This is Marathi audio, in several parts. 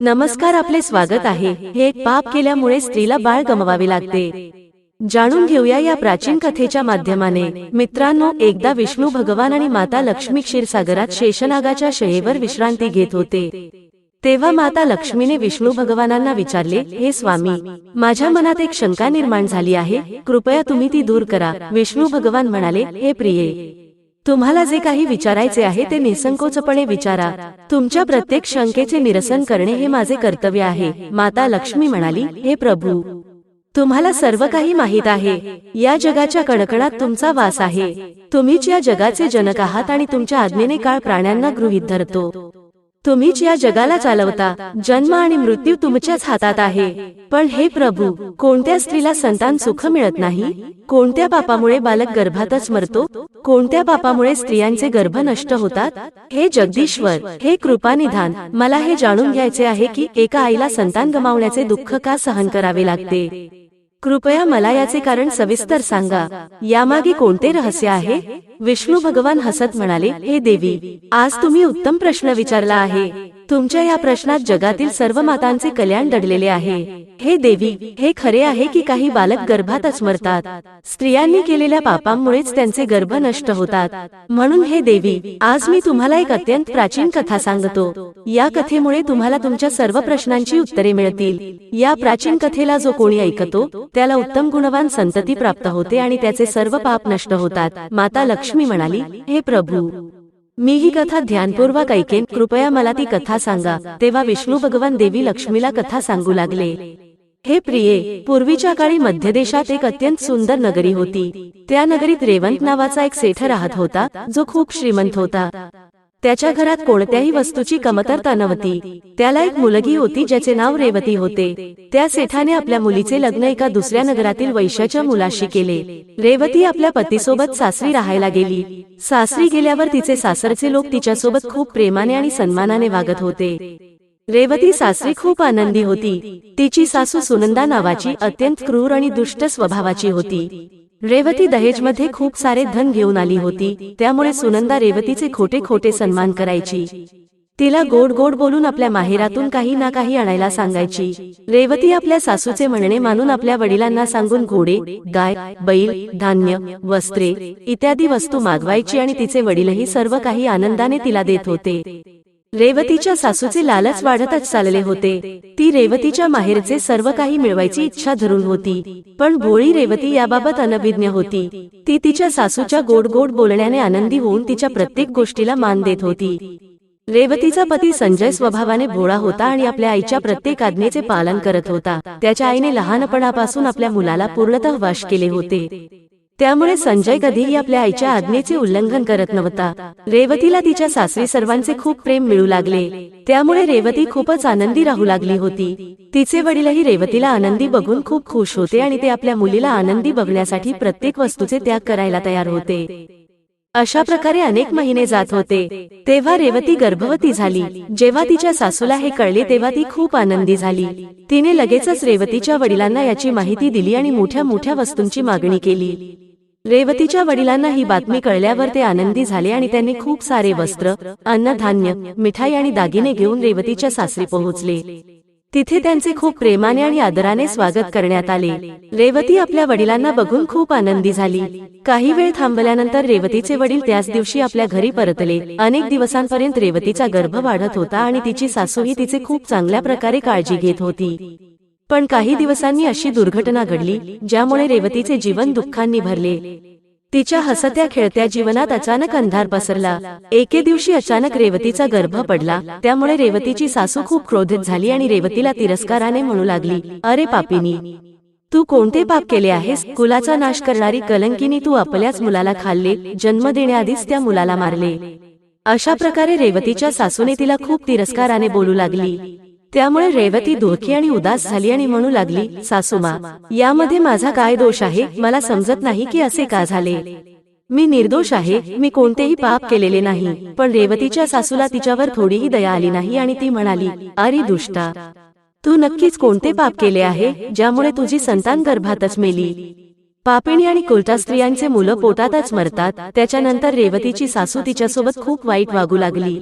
नमस्कार आपले स्वागत आहे. हे एक पाप केल्यामुळे स्त्रीला बाळ गमवावे लागते. जाणून घेऊया या प्राचीन कथेच्या माध्यमाने. मित्रांनो एकदा विष्णू भगवान आणि माता लक्ष्मी क्षीरसागरात शेषनागाच्या शयेवर विश्रांती घेत होते. तेव्हा माता लक्ष्मीने विष्णू भगवानांना विचारले हे स्वामी माझ्या मनात एक शंका निर्माण झाली आहे. कृपया तुम्ही ती दूर करा. विष्णू भगवान म्हणाले हे प्रिये तुम्हाला जे काही विचारायचे आहे ते निसंकोचपणे विचारा. तुमच्या प्रत्येक शंकेचे निरसन करणे हे माझे कर्तव्य आहे. माता लक्ष्मी म्हणाली हे प्रभू तुम्हाला सर्व काही माहीत आहे. या जगाच्या कणकणात तुमचा वास आहे. तुम्हीच या जगाचे जनक आहात आणि तुमच्या आज्ञेने काळ प्राण्यांना गृहीत धरतो. तुम्हीच या जगाला चालवता. जन्म आणि मृत्यू तुमच्याच हातात आहे. पण हे प्रभू कोणत्या स्त्रीला संतान सुख मिळत नाही? कोणत्या पापामुळे बालक गर्भातच मरतो? कोणत्या पापामुळे स्त्रियांचे गर्भ नष्ट होतात? हे जगदीश्वर हे कृपानिधान मला हे जाणून घ्यायचे आहे की एका आईला संतान गमावण्याचे दुःख का सहन करावे लागते? कृपया मला याचे कारण सविस्तर सांगा. यामागे कोणते रहस्य आहे? विष्णू भगवान हसत म्हणाले हे देवी आज तुम्ही उत्तम प्रश्न विचारला आहे. तुमच्या या प्रश्नात जगातील सर्व मातांचे कल्याण दडलेले आहे. हे देवी हे खरे आहे की काही बालक गर्भातच मरतात? स्त्रियांनी केलेल्या पापांमुळेच त्यांचे गर्भ नष्ट होतात. म्हणून हे देवी आज मी तुम्हाला एक अत्यंत प्राचीन कथा सांगतो. या कथेमुळे तुम्हाला तुमच्या सर्व प्रश्नांची उत्तरे मिळतील. या प्राचीन कथेला जो कोणी ऐकतो त्याला उत्तम गुणवान संतती प्राप्त होते आणि त्याचे सर्व पाप नष्ट होतात. माता लक्ष्मी म्हणाली हे प्रभू मी ही कथा ध्यानपूर्वक ऐकेन. कृपया मला ती कथा सांगा. तेव्हा विष्णू भगवान देवी लक्ष्मीला कथा सांगू लागले. हे प्रिये पूर्वीच्या काळी मध्य देशात एक अत्यंत सुंदर नगरी होती. त्या नगरीत रेवंत नावाचा एक सेठ राहत होता जो खूप श्रीमंत होता. त्याच्या घरात कोणत्याही वस्तूची कमतरता नव्हती? त्याला एक मुलगी होती ज्याचे नाव रेवती होते. त्या सेठाने आपल्या मुलीचे लग्न एका दुसऱ्या नगरातील वैश्याच्या मुलाशी केले. रेवती आपल्या पतीसोबत सासरी राहायला गेली. सासरी गेल्यावर तिचे सासरचे लोक तिच्यासोबत खूप प्रेमाने आणि सन्मानाने वागत होते. रेवती सासरी खूप आनंदी होती. तिची सासू सुनंदा नावाची अत्यंत क्रूर आणि दुष्ट स्वभावाची होती. रेवती दहेजमध्ये खूप सारे धन घेऊन आली होती. त्यामुळे सुनंदा रेवतीचे खोटे खोटे सन्मान करायची. तिला गोड गोड बोलून आपल्या माहेरातून काही ना काही आणायला सांगायची. रेवती आपल्या सासूचे म्हणणे मानून आपल्या वडिलांना सांगून घोडे गाय बैल धान्य वस्त्रे इत्यादी वस्तू मागवायची आणि तिचे वडीलही सर्व काही आनंदाने तिला देत होते. रेवतीच्या सासूचे लालच वाढतच चालले होते. ती रेवतीच्या माहेरचे सर्व काही मिळवायची इच्छा धरून होती. पण भोळी रेवती याबाबत अनभिज्ञ होती. ती तिच्या सासूच्या गोड गोड बोलण्याने आनंदी होऊन तिच्या प्रत्येक गोष्टीला मान देत होती. रेवतीचा पती संजय स्वभावाने भोळा होता आणि आपल्या आईच्या प्रत्येक आज्ञेचे पालन करत होता. त्याच्या आईने लहानपणापासून आपल्या मुलाला पूर्णतः वाश केले होते. त्यामुळे संजय कधीही आपल्या आईच्या आज्ञेचे उल्लंघन करत नव्हता. रेवतीला तिच्या सासरी सर्वांचे खूप प्रेम मिळू लागले. त्यामुळे रेवती खूपच आनंदी राहू लागली होती. तिचे वडीलही रेवतीला आनंदी बघून खूप खुश होते आणि ते आपल्या मुलीला आनंदी बघण्यासाठी प्रत्येक वस्तूचे त्याग करायला तयार होते. अशा प्रकारे अनेक महिने जात होते. तेव्हा रेवती गर्भवती झाली. जेव्हा तिच्या सासूला हे कळले तेव्हा ती खूप आनंदी झाली तिने लगेचच रेवतीच्या वडिलांना याची माहिती दिली आणि मोठ्या मोठ्या वस्तूंची मागणी केली रेवतीच्या वडिलांना ही बातमी कळल्यावर ते आनंदी झाले आणि त्यांनी खूप सारे वस्त्र अन्नधान्य मिठाई आणि दागिने घेऊन रेवतीच्या सासरी पोहोचले. तिथे त्यांचे खूप प्रेमाने आणि आदराने स्वागत करण्यात आले. रेवती आपल्या वडिलांना बघून खूप आनंदी झाली. काही वेळ थांबल्यानंतर रेवतीचे वडील त्याच दिवशी आपल्या घरी परतले. अनेक दिवसांपर्यंत रेवतीचा गर्भ वाढत होता आणि तिची सासूही तिचे खूप चांगल्या प्रकारे काळजी घेत होती. पण काही दिवसांनी अशी दुर्घटना घडली ज्यामुळे रेवतीचे जीवन दुःखांनी भरले. तिच्या हसत्या खेळत्या जीवनात अचानक अंधार पसरला. एके दिवशी अचानक रेवतीचा गर्भ पडला. त्यामुळे रेवतीची सासू खूप क्रोधित झाली आणि रेवतीला तिरस्काराने म्हणू लागली. अरे पापिनी तू कोणते पाप केले आहेस? कुलाचा नाश करणारी कलंकिनी तू आपल्याच मुलाला खाल्ले. जन्म देण्याआधीच त्या मुलाला मारले. अशा प्रकारे रेवतीच्या सासूने तिला खूप तिरस्काराने बोलू लागली त्यामुळे रेवती दुःखी आणि उदास झाली आणि म्हणू लागली सासूमा यामध्ये माझा काय दोष आहे? मला समजत नाही की असे का झाले? मी निर्दोष आहे मी कोणतेही पाप केलेले नाही पण रेवतीच्या सासूला तिच्यावर थोडीही दया आली नाही आणि ती म्हणाली अरे दुष्टा तू नक्कीच कोणते पाप केले आहे? ज्यामुळे तुझी संतान गर्भातच मेली. पापिणी आणि कुलटा स्त्रियांचे मुलं पोटातच मरतात. त्याच्यानंतर रेवतीची सासू तिच्यासोबत खूप वाईट वागू लागली.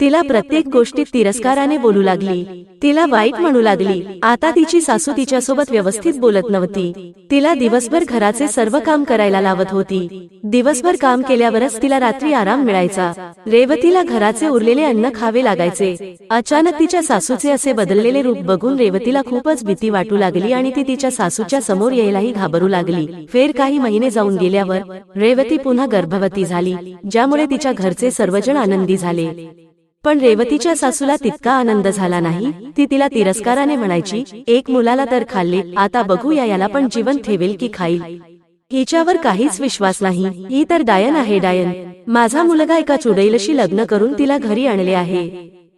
तिला प्रत्येक गोष्टीत तिरस्काराने बोलू लागली. तिला वाईट म्हणू लागली. आता तिची सासू तिच्यासोबत व्यवस्थित बोलत नव्हती. तिला दिवसभर घराचे सर्व काम करायला लावत होती. दिवसभर काम केल्यावरच तिला रात्री आराम मिळायचा. रेवतीला घराचे उरलेले अन्न खावे लागायचे. अचानक तिच्या सासूचे असे बदललेले रूप बघून रेवतीला खूपच भीती वाटू लागली आणि ती तिच्या सासूच्या समोर यायलाही घाबरू लागली. फेर काही महिने जाऊन गेल्यावर रेवती पुन्हा गर्भवती झाली ज्यामुळे तिच्या घरचे सर्वजण आनंदी झाले पण रेवतीच्या सासूला तितका आनंद झाला नाही. ती तिला तिरस्काराने म्हणायची एक मुलाला तर खाल्ले आता बघूया याला पण जीवन ठेवेल की खाईल. हिच्यावर काहीच विश्वास नाही. ही तर डायन आहे डायन. माझा मुलगा एका चुडैलशी लग्न करून तिला घरी आणले आहे.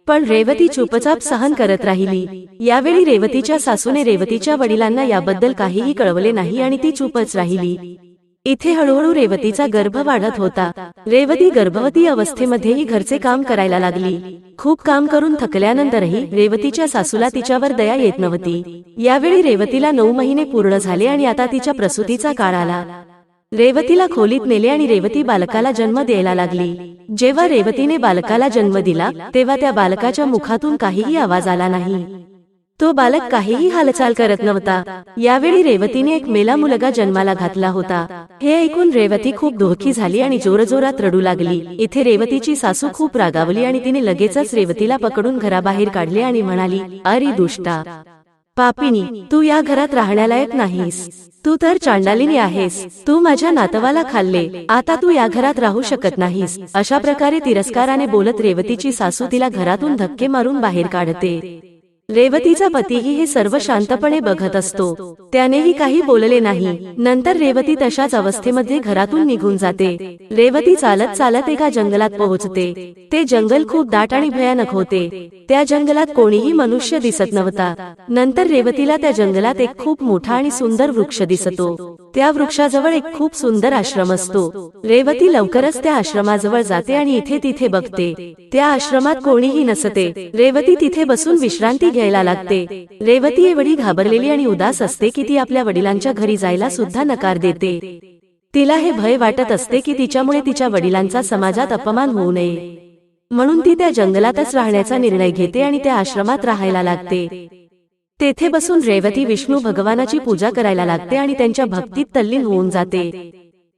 पण रेवती चुपचाप सहन करत राहिली. यावेळी रेवतीच्या सासूने रेवतीच्या वडिलांना याबद्दल काहीही कळवले नाही आणि ती चुपच राहिली. इथे हळूहळू रेवतीचा गर्भ वाढत होता. रेवती गर्भवती अवस्थेमध्येही घरचे काम करायला लागली. खूप काम करून थकल्यानंतरही रेवतीच्या सासूला तिच्यावर दया येत नव्हती. यावेळी रेवतीला नऊ महिने पूर्ण झाले आणि आता तिच्या प्रसूतीचा काळ आला. रेवतीला खोलीत नेले आणि रेवती बालकाला जन्म द्यायला लागली. जेव्हा रेवतीने बालकाला जन्म दिला तेव्हा त्या बालकाच्या मुखातून काहीही आवाज आला नाही. तो बालक काहीही हालचाल करत नव्हता. यावेळी रेवतीने एक मेला मुलगा जन्माला घातला होता. हे ऐकून रेवती खूप दुःखी झाली आणि जोरजोरात रडू लागली. इथे रेवतीची सासू खूप रागावली आणि तिने लगेचच रेवतीला पकडून घराबाहेर काढले आणि म्हणाली अरे दुष्टा पापिनी तू या घरात राहण्यालायक नाहीस. तू तर चांडालिनी आहेस. तू माझ्या नातवाला खाल्ले. आता तू या घरात राहू शकत नाहीस. अशा प्रकारे तिरस्काराने बोलत रेवतीची सासू तिला घरातून धक्के मारून बाहेर काढते. रेवतीचा पतीही हे सर्व शांतपणे बघत असतो. त्यानेही काही बोलले नाही. नंतर रेवती तशाच अवस्थेमध्ये घरातून निघून जाते. रेवती चालत चालत एका जंगलात पोहोचते. ते जंगल खूप दाट आणि भयानक होते. त्या जंगलात कोणीही मनुष्य दिसत नव्हता. नंतर रेवतीला त्या जंगलात एक खूप मोठा आणि सुंदर वृक्ष दिसतो. त्या वृक्षाजवळ एक खूप सुंदर आश्रम असतो. रेवती लवकरच त्या आश्रमाजवळ जाते आणि इथे तिथे बघते. त्या आश्रमात कोणीही नसते. रेवती तिथे बसून विश्रांती घ्यायला लागते. रेवती एवढी घाबरलेली आणि उदास असते की ती आपल्या वडिलांच्या घरी जायला सुद्धा नकार देते. तिला हे भय वाटत असते की तिच्यामुळे तिच्या वडिलांचा समाजात अपमान होऊ नये. म्हणून ती त्या जंगलातच राहण्याचा निर्णय घेते आणि त्या आश्रमात राहायला लागते. तेथे बसून रेवती विष्णू भगवानाची पूजा करायला लागते आणि त्यांच्या भक्तीत तल्लीन होऊन जाते.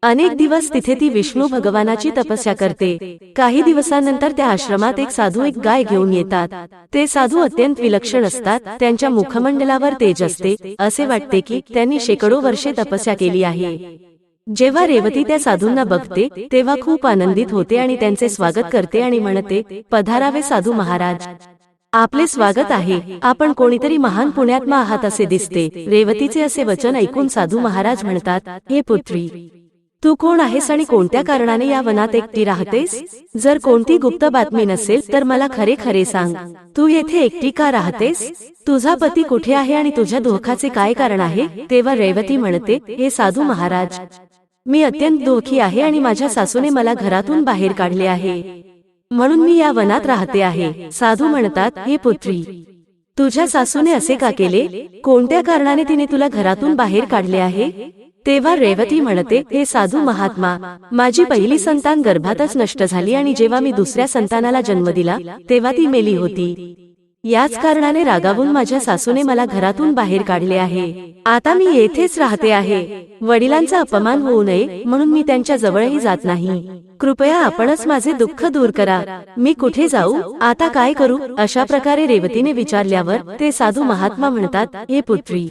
अनेक दिवस तिथे ती विष्णू भगवानाची तपस्या करते. काही दिवसांनंतर त्या आश्रमात एक साधू एक गाय घेऊन येतात. ते साधू अत्यंत विलक्षण असतात. त्यांच्या मुखमंडलावर तेज असते. असे वाटते की त्यांनी शेकडो वर्षे तपस्या केली आहे. जेव्हा रेवती त्या साधूंना बघते तेव्हा खूप आनंदित होते आणि त्यांचे स्वागत करते आणि म्हणते पधारावे साधू महाराज आपले स्वागत आहे. आपण कोणीतरी महान पुण्यात्मा आहात असे दिसते. रेवतीचे असे वचन ऐकून साधू महाराज म्हणतात हे पुत्री तू कोण आहेस आणि कोणत्या कारणाने या वनात एकटी राहतेस जर कोणती गुप्त बातमी नसेल तर मला खरे खरे सांग. तू येथे एकटी का राहतेस? तुझा पती कुठे आहे आणि तुझ्या दुःखाचे काय कारण आहे? तेव्हा रेवती म्हणते हे साधू महाराज मी अत्यंत दुःखी आहे आणि माझ्या सासूने मला घरातून बाहेर काढले आहे. म्हणून मी या वनात राहते आहे. साधू म्हणतात हे पुत्री तुझ्या सासूने असे का केले? कोणत्या कारणाने तिने तुला घरातून बाहेर काढले आहे? तेव्हा रेवती म्हणते हे साधू महात्मा माझी पहिली संतान गर्भातच नष्ट झाली आणि जेव्हा मी दुसऱ्या संतानाला जन्म दिला तेव्हा ती मेली होती. याच कारणाने रागावून माझ्या सासूने मला घरातून बाहेर काढले आहे. आता मी येथेच राहते आहे. वडिलांचा अपमान होऊ नये म्हणून मी त्यांच्या जवळही जात नाही. कृपया आपणच माझे दुःख दूर करा. मी कुठे जाऊ आता काय करू अशा प्रकारे रेवतीने विचारल्यावर ते साधू महात्मा म्हणतात हे पुत्री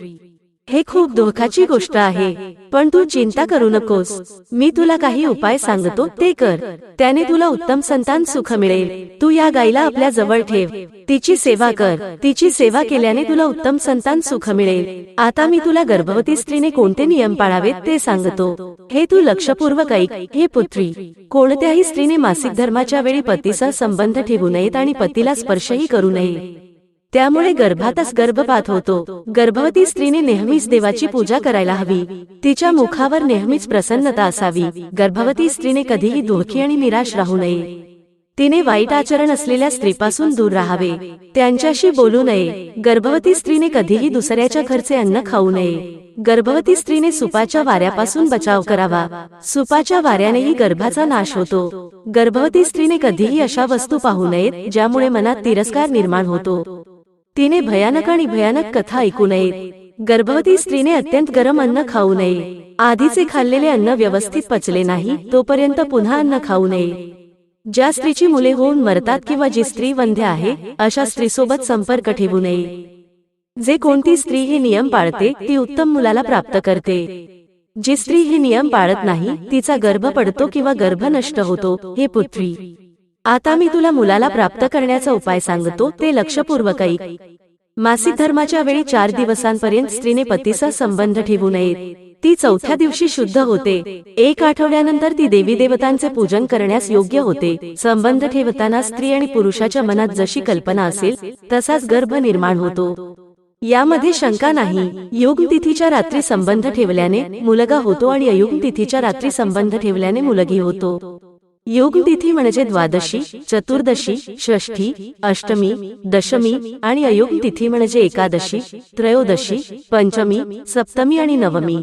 हे खूप दुःखाची गोष्ट आहे. पण तू चिंता करू नकोस. मी तुला काही उपाय सांगतो. ते कर. त्याने तुला उत्तम संतान सुख मिळेल. तू या गायीला आपल्या जवळ ठेव. तिची सेवा कर. तिची सेवा केल्याने तुला उत्तम संतान सुख मिळेल. आता मी तुला गर्भवती स्त्रीने कोणते नियम पाळावेत ते सांगतो. हे तू लक्षपूर्वक ऐक. हे पुत्री कोणत्याही स्त्रीने मासिक धर्माच्या वेळी पतीसह संबंध ठेवू नयेत आणि पतीला स्पर्शही करू नये. त्यामुळे गर्भातच गर्भपात होतो. गर्भवती स्त्रीने नेहमीच देवाची पूजा करायला हवी. तिच्या मुखावर नेहमीच प्रसन्नता असावी. गर्भवती स्त्रीने कधीही दुःखी आणि निराश राहू नये. तिने वाईट आचरण असलेल्या स्त्रीपासून दूर राहावे. त्यांच्याशी बोलू नये. गर्भवती स्त्रीने कधीही दुसऱ्याच्या घरचे अन्न खाऊ नये. गर्भवती स्त्रीने सुपाच्या वाऱ्यापासून बचाव करावा. सुपाच्या वाऱ्यानेही गर्भाचा नाश होतो. गर्भवती स्त्रीने कधीही अशा वस्तू पाहू नयेत ज्यामुळे मनात तिरस्कार निर्माण होतो तिने भयानक आणि भयानक कथा ऐकू नयेत गर्भवती स्त्रीने अत्यंत गरम अन्न खाऊ नये. आधीचे खाल्लेले अन्न व्यवस्थित पचले नाही तोपर्यंत पुन्हा अन्न खाऊ नये. ज्या स्त्रीची मुले होऊन मरतात किंवा जी स्त्री वंध्य आहे अशा स्त्रीसोबत संपर्क ठेवू नये. जे कोणती स्त्री हे नियम पाळते ती उत्तम मुलाला प्राप्त करते. जी स्त्री हे नियम पाळत नाही तिचा गर्भ पडतो किंवा गर्भ नष्ट होतो हे पुत्री आता मी तुला मुलाला प्राप्त करण्याचा उपाय सांगतो ते लक्षपूर्वक ऐक. मासिक धर्माच्या वेळी चार दिवसांपर्यंत स्त्रीने पतीचा संबंध ठेवू नये ती चौथ्या दिवशी शुद्ध होते. एक आठवड्यानंतर ती देवी देवतांचे पूजन करण्यास योग्य होते. संबंध ठेवताना स्त्री आणि पुरुषाच्या मनात जशी कल्पना असेल तसाच गर्भ निर्माण होतो. यामध्ये शंका नाही. योग तिथीच्या रात्री संबंध ठेवल्याने मुलगा होतो आणि अयुग तिथीच्या रात्री संबंध ठेवल्याने मुलगी होतो. योग तिथी म्हणजे द्वादशी चतुर्दशी षष्ठी अष्टमी दशमी आणि अयोग तिथी म्हणजे एकादशी त्रयोदशी पंचमी सप्तमी आणि नवमी.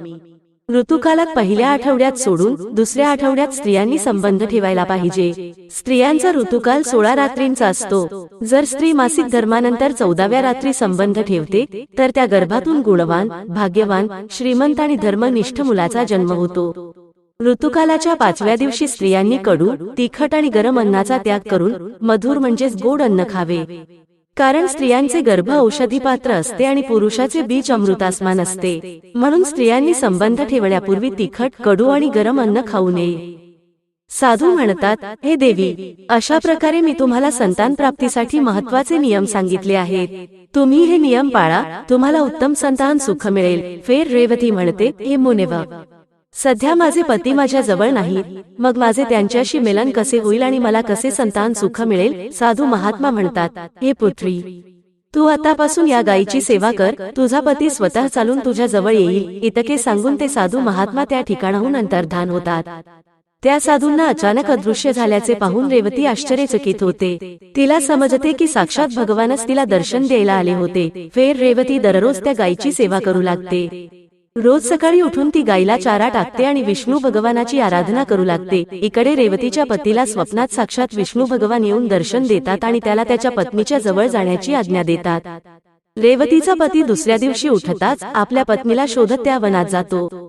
ऋतुकालात पहिल्या आठवड्यात सोडून दुसऱ्या आठवड्यात स्त्रियांनी संबंध ठेवायला पाहिजे. स्त्रियांचा ऋतुकाल सोळा रात्रींचा असतो. जर स्त्री मासिक धर्मानंतर चौदाव्या रात्री संबंध ठेवते तर त्या गर्भातून गुणवान भाग्यवान श्रीमंत आणि धर्मनिष्ठ मुलाचा जन्म होतो. ऋतुकालाच्या पाचव्या दिवशी स्त्रियांनी कडू तिखट आणि गरम अन्नाचा त्याग करून मधुर म्हणजेच गोड अन्न खावे. कारण स्त्रियांचे गर्भ औषधी पात्र असते आणि पुरुषाचे बीज अमृतासमान असते. म्हणून स्त्रियांनी संबंध ठेवण्यापूर्वी तिखट कडू आणि गरम अन्न खाऊ नये. साधू म्हणतात हे देवी अशा प्रकारे मी तुम्हाला संतान प्राप्तीसाठी महत्त्वाचे नियम सांगितले आहेत. तुम्ही हे नियम पाळा तुम्हाला उत्तम संतान सुख मिळेल. फेर रेवती म्हणते हे मुनेवा सध्या माझे पती माझ्या जवळ नाहीत. मग माझे त्यांच्याशी मिलन कसे होईल आणि मला कसे संतान सुख मिळेल? साधू महात्मा म्हणतात हे पुत्री तू आतापासून या गायीची सेवा कर तुझा पती स्वतः चालून तुझ्या जवळ येईल. इतके सांगून ते साधू महात्मा त्या ठिकाणाहून अंतर्धान होतात. त्या साधूंना अचानक अदृश्य झाल्याचे पाहून रेवती आश्चर्यचकित होते. तिला समजते की साक्षात भगवानच तिला दर्शन द्यायला आले होते फेर रेवती दररोज त्या गायीची सेवा करू लागते रोज सकाळी उठून ती गायीला चारा टाकते आणि विष्णू भगवानाची आराधना करू लागते. इकडे रेवतीच्या पतीला स्वप्नात साक्षात विष्णू भगवान येऊन दर्शन देतात आणि त्याला त्याच्या पत्नीच्या जवळ जाण्याची आज्ञा देतात. रेवतीचा पती दुसऱ्या दिवशी उठताच आपल्या पत्नीला शोधत त्या वनात जातो.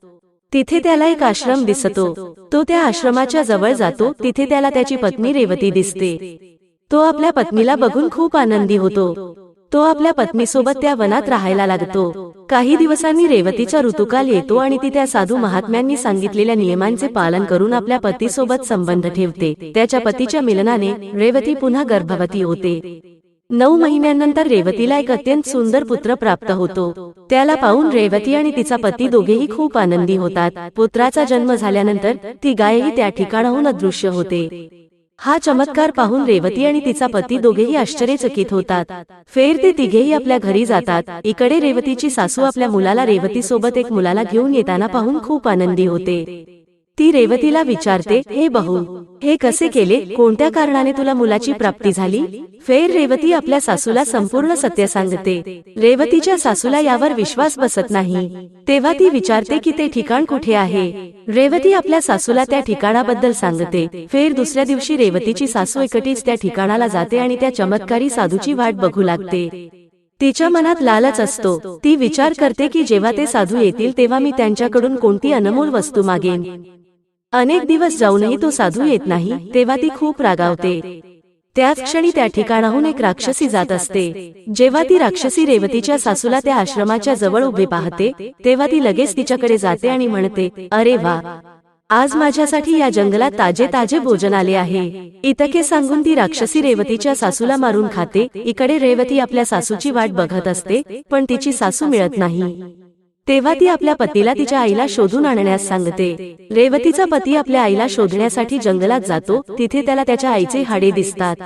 तिथे त्याला एक आश्रम दिसतो. तो त्या आश्रमाच्या जवळ जातो. तिथे त्याला त्याची पत्नी रेवती दिसते. तो आपल्या पत्नीला बघून खूप आनंदी होतो. तो आपल्या पत्नीसोबत त्या वनात राहायला लागतो. काही दिवसांनी रेवतीचा ऋतुकाल येतो आणि ती त्या साधू महात्म्यांनी सांगितलेल्या नियमांचे पालन करून आपल्या पतीसोबत संबंध ठेवते. त्याच्या पतीच्या मिलनाने रेवती पुन्हा गर्भवती होते. नऊ महिन्यांनंतर रेवतीला एक अत्यंत सुंदर पुत्र प्राप्त होतो. त्याला पाहून रेवती आणि तिचा पती दोघेही खूप आनंदी होतात. पुत्राचा जन्म झाल्यानंतर ती गायही त्या ठिकाणाहून अदृश्य होते. हा चमत्कार पाहून रेवती आणि तिचा पती दोघेही आश्चर्यचकित होतात. फेर ते तिघेही आपल्या घरी जातात. इकडे रेवतीची सासू आपल्या मुलाला रेवती सोबत एक मुलाला घेऊन येताना पाहून खूप आनंदी होते. ती रेवतीला विचारते हे बहू हे कसे केले? कोणत्या कारणाने तुला मुलाची प्राप्ती झाली? फेर रेवती आपल्या सासूला संपूर्ण सत्य सांगते. रेवतीच्या सासूला यावर विश्वास बसत नाही. तेव्हा ती विचारते की ते ठिकाण कुठे आहे? रेवती आपल्या सासूला त्या ठिकाणाबद्दल सांगते. फेर दुसऱ्या दिवशी रेवतीची सासू एकटीच त्या ठिकाणाला जाते आणि त्या चमत्कारी साधूची वाट बघू लागते. तिच्या मनात लालच असतो. ती विचार करते की जेव्हा ते साधू येतील तेव्हा मी त्यांच्याकडून कोणती अनमोल वस्तू मागेन. अनेक दिवस जाऊनही तो साधू येत नाही तेव्हा ती खूप रागावते. त्याच क्षणी त्या ठिकाणाहून एक राक्षसी जात असते. जेव्हा ती राक्षसी रेवतीच्या सासूला त्या आश्रमाच्या जवळ उभे पाहते तेव्हा ती लगेच तिच्याकडे जाते आणि म्हणते अरे वा! आज माझ्यासाठी या जंगलात ताजे ताजे भोजन आले आहे. इतके सांगून ती राक्षसी रेवतीच्या सासूला मारून खाते. इकडे रेवती आपल्या सासूची वाट बघत असते पण तिची सासू मिळत नाही. तेव्हा ती आपल्या पतीला तिच्या आईला शोधून आणण्यास सांगते. रेवतीचा पती आपल्या आईला शोधण्यासाठी जंगलात जातो तिथे त्याला त्याच्या आईचे हाडे दिसतात.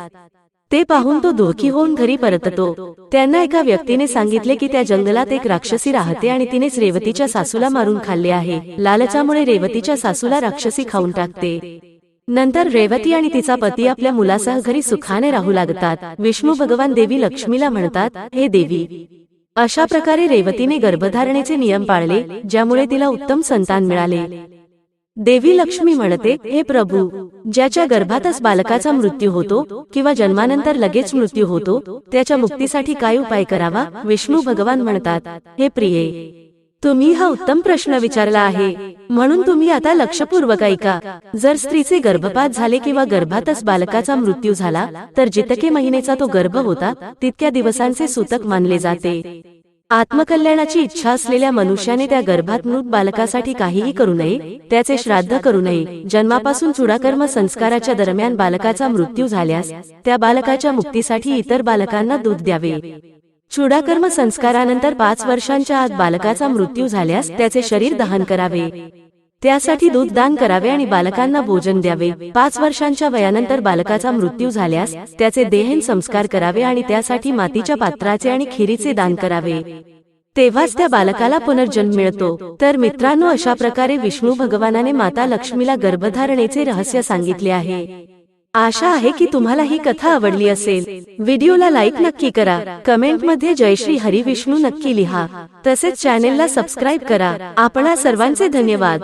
ते पाहून तो दुःखी होऊन घरी परततो. त्यांना एका व्यक्तीने सांगितले की त्या जंगलात एक राक्षसी राहते आणि तिनेच रेवतीच्या सासूला मारून खाल्ले आहे. लालचामुळे रेवतीच्या सासूला राक्षसी खाऊन टाकते. नंतर रेवती आणि तिचा पती आपल्या मुलासह घरी सुखाने राहू लागतात. विष्णू भगवान देवी लक्ष्मीला म्हणतात हे देवी अशा प्रकारे रेवतीने गर्भधारणेचे नियम पाळले ज्यामुळे तिला उत्तम संतान मिळाले. देवी लक्ष्मी म्हणते हे प्रभू ज्याच्या गर्भातच बालकाचा मृत्यू होतो किंवा जन्मानंतर लगेच मृत्यू होतो त्याच्या मुक्तीसाठी काय उपाय करावा? विष्णू भगवान म्हणतात हे प्रिये तुम्ही हा उत्तम प्रश्न विचारला आहे. म्हणून तुम्ही आता लक्षपूर्वक ऐका. जर स्त्रीचे गर्भपात झाले किंवा गर्भातच बालकाचा मृत्यू झाला तर जितके महिनेचा तो गर्भ होता तितक्या दिवसांचे सूतक मानले जाते. आत्मकल्याणाची इच्छा असलेल्या मनुष्याने त्या गर्भात मृत बालकासाठी काहीही करू नये त्याचे श्राद्ध करू नये. जन्मापासून चुडाकर्म संस्काराच्या दरम्यान बालकाचा मृत्यू झाल्यास त्या बालकाच्या मुक्तीसाठी इतर बालकांना दूध द्यावे. चुडाकर्म संस्कारानंतर पाच वर्षांच्या आत बालकाचा मृत्यू झाल्यास त्याचे शरीर दहन करावे. त्यासाठी दूध दान करावे आणि बालकांना भोजन द्यावे. पाच वर्षांच्या वयानंतर बालकाचा मृत्यू झाल्यास त्याचे देहन संस्कार करावे आणि त्यासाठी मातीच्या पात्राचे आणि खिरीचे दान करावे. तेव्हाच त्या बालकाला पुनर्जन्म मिळतो. तर मित्रांनो अशा प्रकारे विष्णू भगवानाने माता लक्ष्मीला गर्भधारणेचे रहस्य सांगितले आहे. आशा आहे की तुम्हाला ही कथा आवडली असेल. व्हिडिओला लाईक नक्की करा. कमेंटमध्ये जय श्री हरी विष्णू नक्की लिहा. तसेच चॅनेलला सबस्क्राईब करा. आपणा सर्वांचे धन्यवाद.